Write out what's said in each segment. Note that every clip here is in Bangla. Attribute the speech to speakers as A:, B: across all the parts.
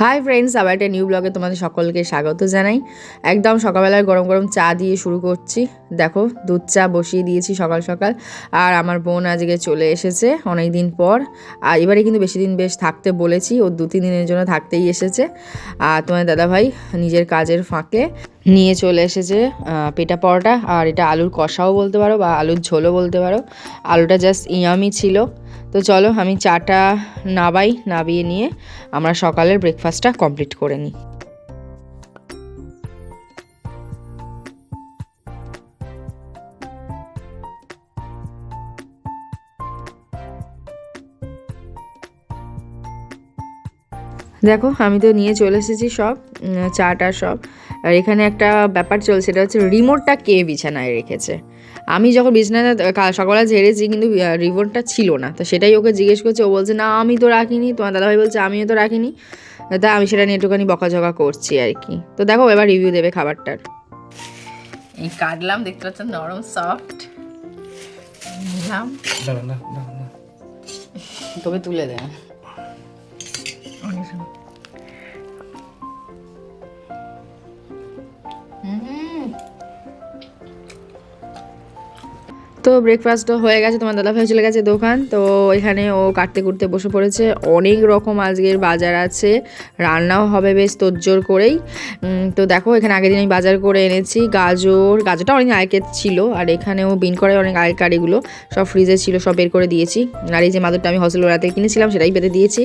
A: হাই ফ্রেন্ডস আবার একটা নিউ ব্লগে তোমাদের সকলকে স্বাগত জানাই। একদম সকালবেলায় গরম গরম চা দিয়ে শুরু করছি। দেখো, দুধ চা বসিয়ে দিয়েছি সকাল সকাল। আর আমার বোন আজকে চলে এসেছে অনেক দিন পর। আর এবারে কিন্তু বেশি দিন বেশ থাকতে বলেছি, ও দু তিন দিনের জন্য থাকতেই এসেছে। আর তোমার দাদাভাই নিজের কাজের ফাঁকে নিয়ে চলে এসেছে পেটা পরোটা। আর এটা আলুর কষাও বলতে পারো বা আলুর ঝোলও বলতে পারো। আলুটা জাস্ট ইয়ামি ছিল। তো চলো আমি চাটা নাবাই, নাবিয়ে নিয়ে আমরা সকালের ব্রেকফাস্টটা কমপ্লিট করে নিই। দেখো, আমি তো নিয়ে চলে এসেছি সব চাটা সব। আর এখানে একটা ব্যাপার চলছে এটা হচ্ছে রিমোটটা কে বিছানায় রেখেছে? আমি যখন বিছানায় কা- সকালে ঝেড়েছি কিন্তু রিবনটা ছিল না। তো সেটাই ওকে জিজ্ঞেস করছে ও বলছে না আমি তো রাখিনি। তোমার দাদাভাই বলছে আমিও তো রাখিনি। তা আমি সেটা নিয়ে একটুখানি বকাঝকা করছি আর কি। তো দেখো এবার রিভিউ দেবে খাবারটার। এই কাটলাম দেখতে পাচ্ছেন নরম সফট নিলাম। তবে তুলে দেয় তো ব্রেকফাস্টও হয়ে গেছে, তোমার দাদা ভাই চলে গেছে দোকান। তো এখানে ও কাটতে কুটতে বসে পড়েছে। অনেক রকম আজকের বাজার আছে। রান্নাও হবে বেশ তোজ্জোর করেই। তো দেখো, এখানে আগের দিন আমি বাজার করে এনেছি। গাজর, গাজরটা অনেক আগের ছিল, আর এখানেও বিন করে অনেক আগেকার এগুলো। সব ফ্রিজে ছিল, সব বের করে দিয়েছি। আর এই যে মাদুরটা আমি হসেল রাতে কিনেছিলাম, সেটাই বেঁধে দিয়েছি।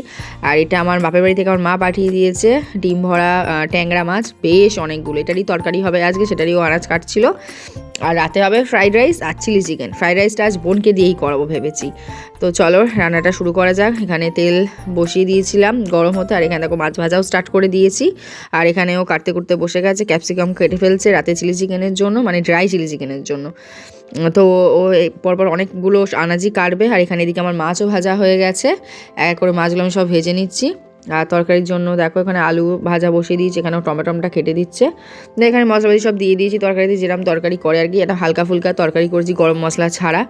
A: আর এটা আমার বাপের বাড়ি থেকে আমার মা পাঠিয়ে দিয়েছে। ডিম ভরা ট্যাংরা মাছ, বেশ অনেকগুলো। এটারই তরকারি হবে আজকে, সেটারই ও আনাজ কাটছিল। আর রাতে হবে ফ্রাইড রাইস আর চিলি চিকেন ফ্রাইড রাইসটা আজ বোনকে দিয়েই করাবো ভেবেছি। তো চলো, রান্নাটা শুরু করা যাক। এখানে তেল বসিয়ে দিয়েছিলাম গরম হতে, আর এখানে দেখো মাছ ভাজাও স্টার্ট করে দিয়েছি। আর এখানেও কাটতে কুটতে বসে গেছে ক্যাপসিকাম কেটে ফেলছে রাতে চিলি চিকেনের জন্য মানে ড্রাই চিলি চিকেনের জন্য। তো ও পরপর অনেকগুলো আনাজি কাটবে, আর এখানে এদিকে আমার মাছও ভাজা হয়ে গেছে। এক করে মাছগুলো আমি সব ভেজে নিচ্ছি। আর তরকারির জন্য দেখো এখানে আলু ভাজা বসিয়ে দিয়েছি, এখানেও টমেটোমটা কেটে দিচ্ছে। এখানে মশলাপাতি সব দিয়ে দিয়েছি, তরকারিতে যেরকম তরকারি করে আর কি, এটা হালকা ফুলকা তরকারি করেছি গরম মশলা ছাড়া।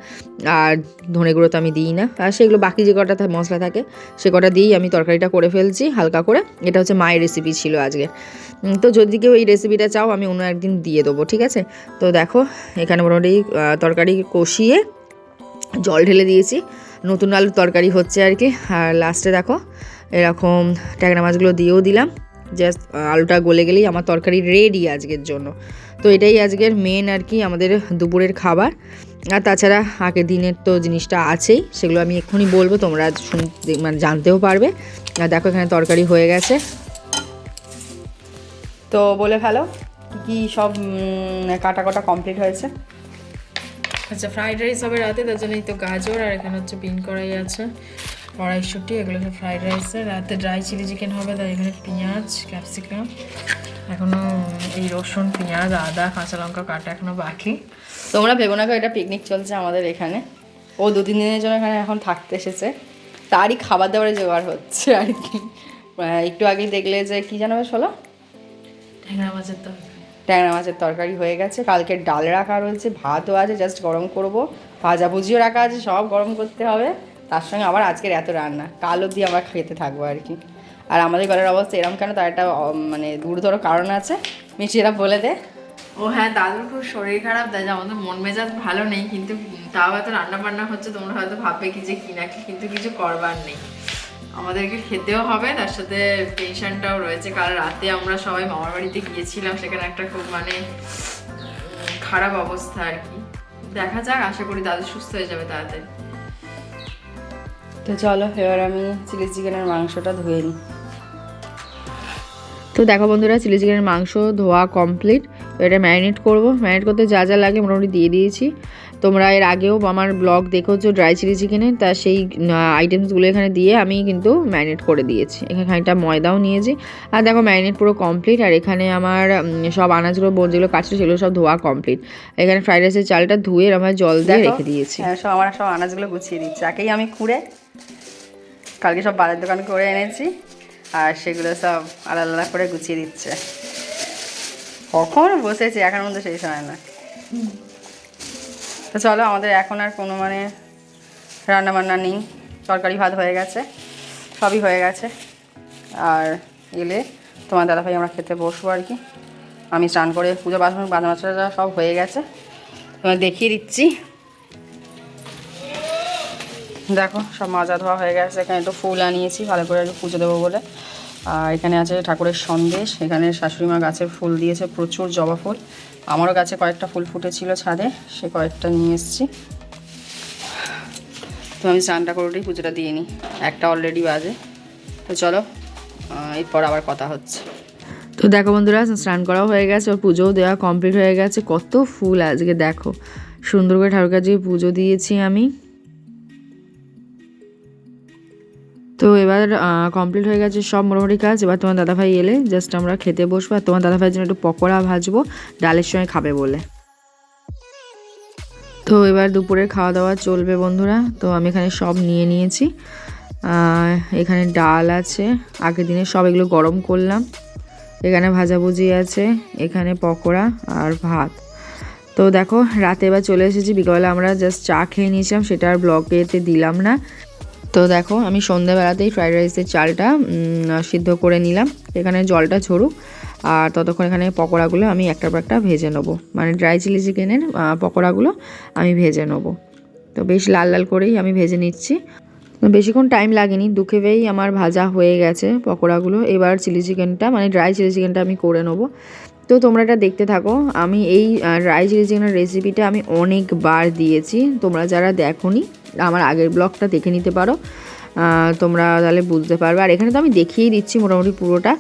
A: আর ধনে গুঁড়ো তো আমি দিই না। আর সেগুলো বাকি যে কটা মশলা থাকে, সে কটা দিয়েই আমি তরকারিটা করে ফেলছি হালকা করে। এটা হচ্ছে মায়ের রেসিপি ছিল আজকে। তো যদি কেউ এই রেসিপিটা চাও, আমি অন্য একদিন দিয়ে দেবো, ঠিক আছে? তো দেখো, এখানে মোটামুটি তরকারি কষিয়ে জল ঢেলে দিয়েছি। নতুন আলুর তরকারি হচ্ছে আর কি। আর লাস্টে দেখো এরকম ট্যাংরা মাছগুলো দিয়েও দিলাম। জাস্ট আলুটা গলে গেলেই আমার তরকারি রেডি আজকের জন্য। তো এটাই আজকের মেন আর কি আমাদের দুপুরের খাবার। আর তাছাড়া আগের দিনের তো জিনিসটা আছেই, সেগুলো আমি এক্ষুনি বলব, তোমরা শুনতে মানে জানতেও পারবে। আর দেখো এখানে তরকারি হয়ে গেছে। তো বলে ফেলো, কি সব কাটা কাটা কমপ্লিট হয়েছে?
B: আচ্ছা ফ্রাইড রাইস হবে রাতে, তার জন্য এই তো গাজর, আর এখানে হচ্ছে বিন করাই আছে। কড়াইশুটি এগুলো সব ফ্রাইড রাইসে রাতে ড্রাই চিলি চিকেন হবে তাই এখানে পেঁয়াজ ক্যাপসিকাম এখনও এই রসুন পেঁয়াজ আদা কাঁচা লঙ্কা কাটা এখনও বাকি।
A: তোমরা ভেবো না এটা পিকনিক চলছে আমাদের এখানে। ও দু তিন দিনের জন্য এখানে এখন থাকতে এসেছে। তারই খাবার দাবারের জোগাড় হচ্ছে আর কি। একটু আগেই দেখলে যে কি জানো বেশ হলো
B: ট্যাংরা মাছের তো
A: ট্যাংরা মাছের তরকারি হয়ে গেছে। কালকে ডাল রাখা রয়েছে ভাতও আছে জাস্ট গরম করব। ভাজা ভুজিও রাখা আছে সব গরম করতে হবে। তার সঙ্গে আবার আজকের এত রান্না। কাল অবধি আমরা খেতে থাকব আর কি। আর আমাদের ঘরের অবস্থা এরকম কেন? তার একটা মানে গুরুতর কারণ আছে। মিষ্টিরা বলে দে।
B: ও হ্যাঁ দাদুর খুব শরীর খারাপ, তাই আমাদের মন মেজাজ ভালো নেই, কিন্তু তাও হয়তো রান্না বান্না হচ্ছে, তোমরা হয়তো ভাববে কি যে কি না কি, কিন্তু কিছু করবার নেই। আমাদেরকে খেতেও হবে, তার সাথে টেনশনটাও রয়েছে। কাল রাতে আমরা সবাই মামার বাড়িতে গিয়েছিলাম, সেখানে একটা খুব মানে খারাপ অবস্থা আর কি। দেখা যাক, আশা করি দাদু সুস্থ হয়ে যাবে তাড়াতাড়ি।
A: তো চলো এবার আমি চিলি চিকেনের মাংসটা ধুয়ে নিই। তো দেখো বন্ধুরা চিলি চিকেনের মাংস ধোয়া কমপ্লিট। এটা ম্যারিনেট করব। ম্যারিনেট করতে যা যা লাগে মোটামুটি দিয়ে দিয়েছি। তোমরা এর আগেও আমার ব্লগ দেখেছ ড্রাই চিলি চিকেনের তা সেই আইটেমসগুলো এখানে দিয়ে আমি কিন্তু ম্যারিনেট করে দিয়েছি। এখানে খানিকটা ময়দাও নিয়েছি। আর দেখো ম্যারিনেট পুরো কমপ্লিট আর এখানে আমার সব আনাজগুলো বোন যেগুলো কাটছিল সেগুলো সব ধোয়া কমপ্লিট। এখানে ফ্রাইড রাইসের চালটা ধুয়ে আমার জল দিয়ে রেখে দিয়েছি। হ্যাঁ সব আমার সব আনাজগুলো গুছিয়ে দিচ্ছি। একেই আমি খুঁড়ে কালকে সব বাজার দোকান করে এনেছি আর সেগুলো সব আলাদা আলাদা করে গুছিয়ে দিচ্ছে। কখন বসেছি এখন মধ্যে সেই সময় না। তো চলো, আমাদের এখন আর কোনো মানে রান্না বান্না নেই। তরকারি ভাত হয়ে গেছে, সবই হয়ে গেছে। আর
C: এলে তোমার দাদাভাই আমরা খেতে বসবো আর কি। আমি স্নান করে পুজো বাসন বাজা মাছরা সব হয়ে গেছে। তোমায় দেখিয়ে দিচ্ছি। দেখো, সব মাজা ধোয়া হয়ে গেছে। এখানে একটু ফুল আনিয়েছি, ভালো করে একটু পুজো দেবো বলে। আর এখানে আছে ঠাকুরের সন্দেশ, এখানে শাশুড়ি মা গাছের ফুল দিয়েছে প্রচুর জবা ফুল। আমারও গাছে কয়েকটা ফুল ফুটেছিল ছাদে, সে কয়েকটা নিয়ে এসেছি। তো আমি স্নানটা করে পুজোটা দিয়ে নিই। একটা অলরেডি বাজে। তো চলো এরপর আবার কথা হচ্ছে।
A: তো দেখো বন্ধুরা, স্নান করাও হয়ে গেছে, ওর পুজোও দেওয়া কমপ্লিট হয়ে গেছে। কত ফুল আজকে, দেখো। সুন্দর করে ঠাকুর কাছে পুজো দিয়েছি আমি। তো এবার কমপ্লিট হয়ে গেছে সব মোটামুটি কাজ। এবার তোমার দাদাভাই এলে জাস্ট আমরা খেতে বসবো আর তোমার দাদাভাইয়ের জন্য একটু পকোড়া ভাজবো, ডালের সঙ্গে খাবে বলে। তো এবার দুপুরের খাওয়া দাওয়া চলবে বন্ধুরা। তো আমি এখানে সব নিয়ে নিয়েছি। এখানে ডাল আছে। আগের দিনে সব এগুলো গরম করলাম। এখানে ভাজাভুজি আছে, এখানে পকোড়া আর ভাত। তো দেখো, রাতে এবার চলে এসেছি। বিকালবেলা আমরা জাস্ট চা খেয়ে নিয়েছিলাম, সেটা আর ব্লগেতে দিলাম না। তো দেখো, আমি সন্ধ্যেবেলাতেই ফ্রাইড রাইসের চালটা সিদ্ধ করে নিলাম। এখানে জলটা ঝরুক, আর ততক্ষণ এখানে পকোড়াগুলো আমি একটার পর একটা ভেজে নেব। মানে ড্রাই চিলি চিকেনের পকোড়াগুলো আমি ভেজে নেব। তো বেশ লাল লাল করেই আমি ভেজে নিচ্ছি। বেশিক্ষণ টাইম লাগেনি, দুঃখেবেই আমার ভাজা হয়ে গেছে পকোড়াগুলো। এবার চিলি চিকেনটা মানে ড্রাই চিলি চিকেনটা আমি করে নেব। তো তোমরা এটা দেখতে থাকো, আমি এই ড্রাই চিলি চিকেনের রেসিপিটা আমি অনেকবার দিয়েছি। তোমরা যারা দেখোনি আমার আগের ব্লগটা দেখে নিতে পারো। তোমরা তাহলে বুঝতে পারবে। আর এখানে তো আমি দেখিয়েই দিচ্ছি মোটামুটি পুরোটা।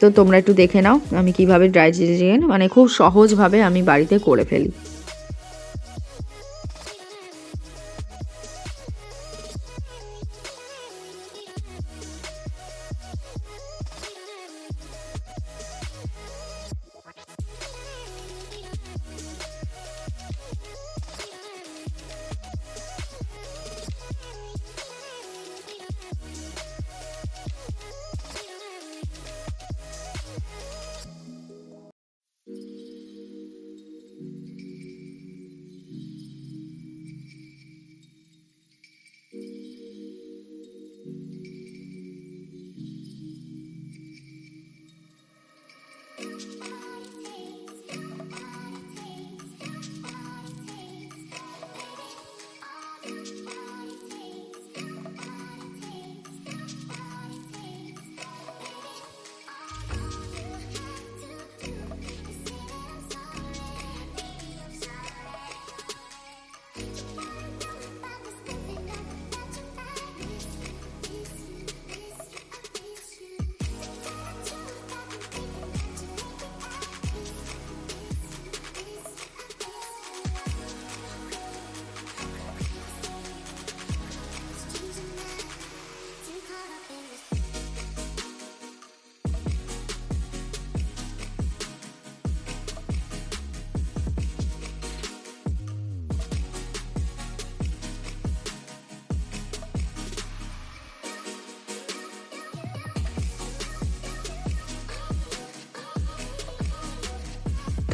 A: তো তোমরা একটু দেখে নাও আমি কীভাবে ড্রাই চিলি মানে খুব সহজভাবে আমি বাড়িতে করে ফেলি। Thank you.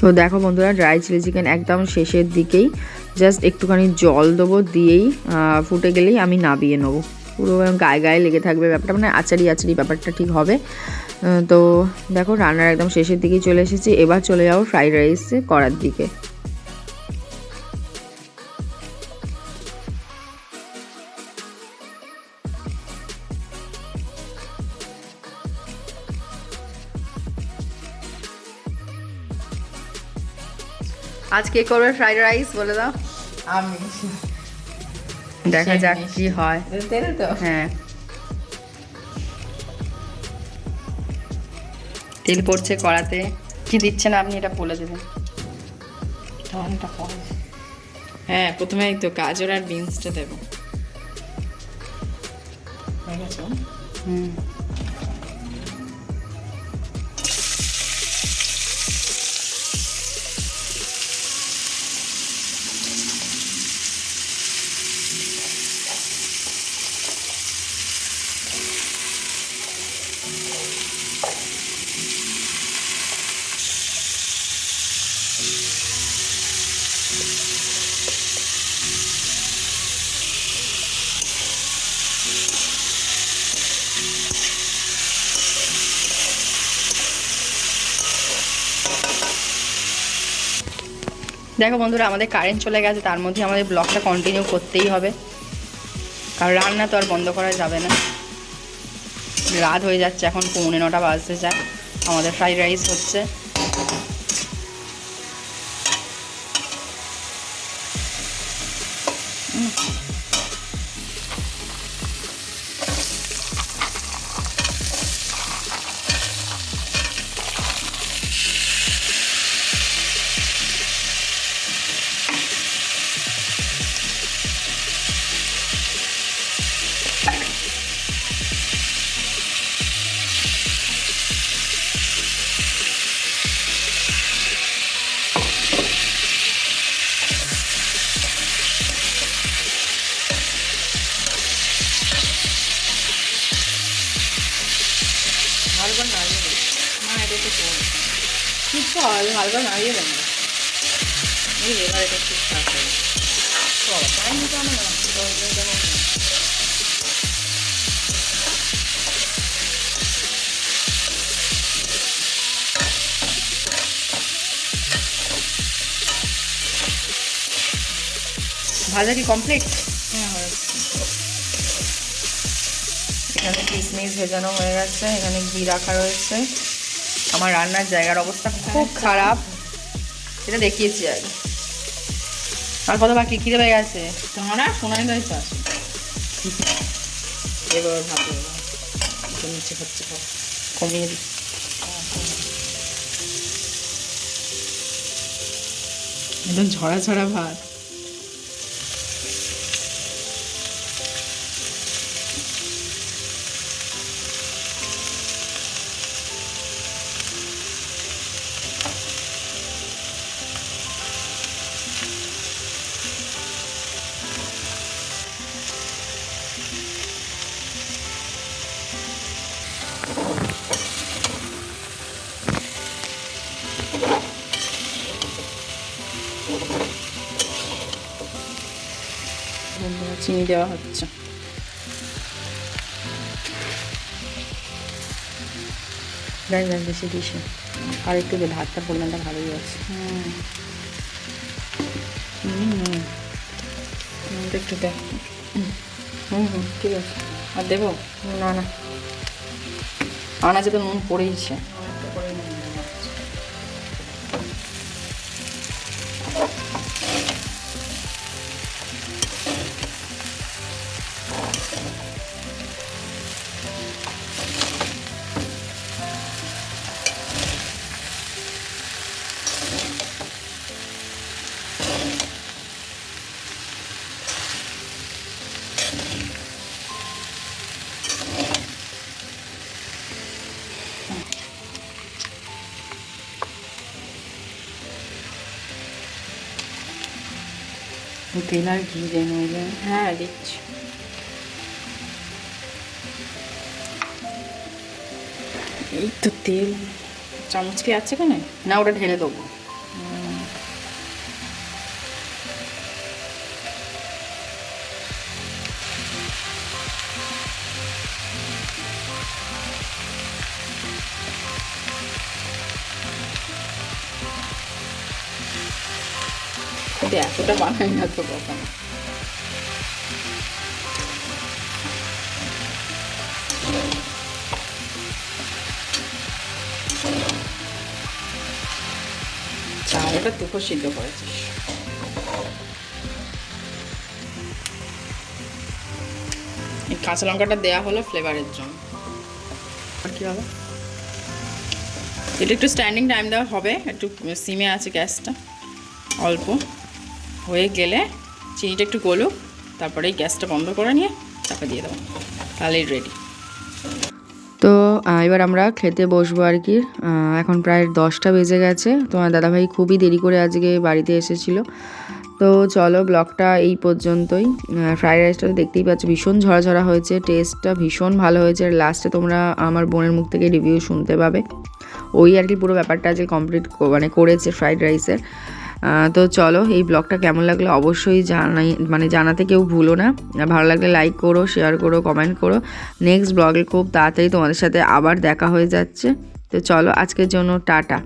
A: তো দেখো বন্ধুরা ড্রাই চিলি চিকেন একদম শেষের দিকেই। জাস্ট একটুখানি জল দেবো, দিয়েই ফুটে গেলেই আমি নাবিয়ে নেব। পুরো গায়ে গায়ে লেগে থাকবে ব্যাপারটা মানে আচারি আচারি ব্যাপারটা ঠিক হবে। তো দেখো, রান্নার একদম শেষের দিকেই চলে এসেছি। এবার চলে যাব ফ্রাইড রাইস করার দিকে।
C: আজ কে করবে ফ্রাইড রাইস বলে দাও?
B: আমি।
C: দেখা যাক কি হয়।
B: তেল তো।
C: হ্যাঁ। তেল পড়ছে কড়াতে। কি দিচ্ছেন আপনি? এটা বলে দেবেন।
B: টমেটো হ্যাঁ প্রথমে এই তো গাজর আর বিনসটা দেবো।
C: হুম। দেখো বন্ধুরা, আমাদের কারেন্ট চলে গেছে, তার মধ্যে আমাদের ব্লগটা কন্টিনিউ করতেই হবে। কারণ রান্না তো আর বন্ধ করা যাবে না। রাত হয়ে যাচ্ছে, এখন পৌনে নটা বাজতে যায়। আমাদের ফ্রাইড রাইস হচ্ছে। ভাজা কি কমপ্লিট হ্যাঁ এখানে কিশমিশ ভেজানো হয়ে গেছে, এখানে ঘি রাখা রয়েছে। আমার রান্নার জায়গার অবস্থা খুব খারাপ। এটা দেখিয়েছি আগে আর কত বাকি? খিদে পেয়ে গেছে?
B: তোমার সোনাই দেয় তো আছে
C: এবার ভাত নিচে হচ্ছে কমিয়ে দিই।
B: একদম ঝরা ঝরা ভাত।
C: চিনি দেওয়া হচ্ছে দেখ দেখ বেশি না। আর একটু দে ভাতটা পরিমাণটা ভালোই আছে হুম একটু দেখ হুম হুম ঠিক আছে আর দেবো না না আনাজে তো নুন পড়েইছে তেল আর ঘি নইলে হ্যাঁ দিচ্ছি। এই তো তেল। চামচ কি আছে কেন না ওটা ঢেলে দেবো। কিন্তু এতটা বানাই না তো কখনো চালটা দুপুর সিদ্ধ করেছিস। কাঁচা লঙ্কাটা দেওয়া হলো ফ্লেভারের জন্য। আর কি হবে? এটা একটু স্ট্যান্ডিং টাইম দেওয়া হবে, একটু সিমে আছে গ্যাসটা, অল্প। হয়ে গেলে চিনিটা একটু গলুক, তারপরে গ্যাসটা বন্ধ করে নিয়ে চাপা দিয়ে দেবো। তাহলেই রেডি
A: তো এবার আমরা খেতে বসবো আর কি। এখন প্রায় দশটা বেজে গেছে। তোমার দাদাভাই খুবই দেরি করে আজকে বাড়িতে এসেছিল। তো চলো, ব্লগটা এই পর্যন্তই। ফ্রাইড রাইসটা তো দেখতেই পাচ্ছ, ভীষণ ঝরা ঝরা হয়েছে। টেস্টটা ভীষণ ভালো হয়েছে। আর লাস্টে তোমরা আমার বোনের মুখ থেকে রিভিউ শুনতে পাবে। ওই আর কি পুরো ব্যাপারটা আজকে কমপ্লিট মানে করেছে ফ্রাইড রাইসের তো চলো, এই ব্লগটা কেমন লাগল অবশ্যই জানাই মানে জানাতে কেউ ভুলো না। ভালো লাগলে লাইক করো শেয়ার করো কমেন্ট করো। নেক্সট ব্লগে খুব তাড়াতাড়ি তোমাদের সাথে আবার দেখা হয়ে যাচ্ছে। তো চলো, আজকের জন্য টাটা।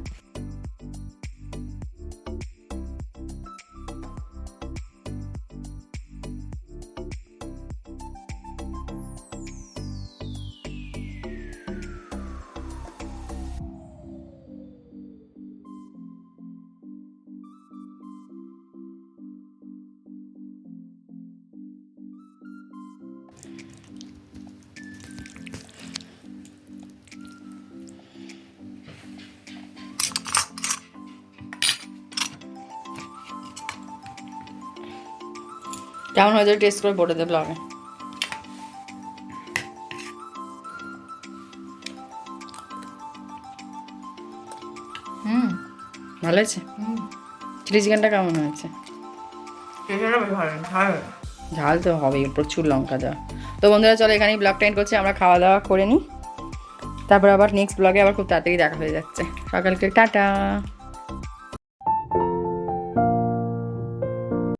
C: কেমন হয়েছে টেস্ট করে বলে দে ব্লগে
B: হুম
C: ভালো হয়েছে? চিলি চিকেনটা কেমন হয়েছে? ঝাল তো হবেই প্রচুর লঙ্কা দেওয়া। তো বন্ধুরা চলো এখানেই ব্লগটা এন্ড করছি আমরা খাওয়া দাওয়া করে নিই। তারপর আবার নেক্সট ব্লগে আবার খুব তাড়াতাড়ি দেখা হয়ে যাচ্ছে। সকালকে টাটা।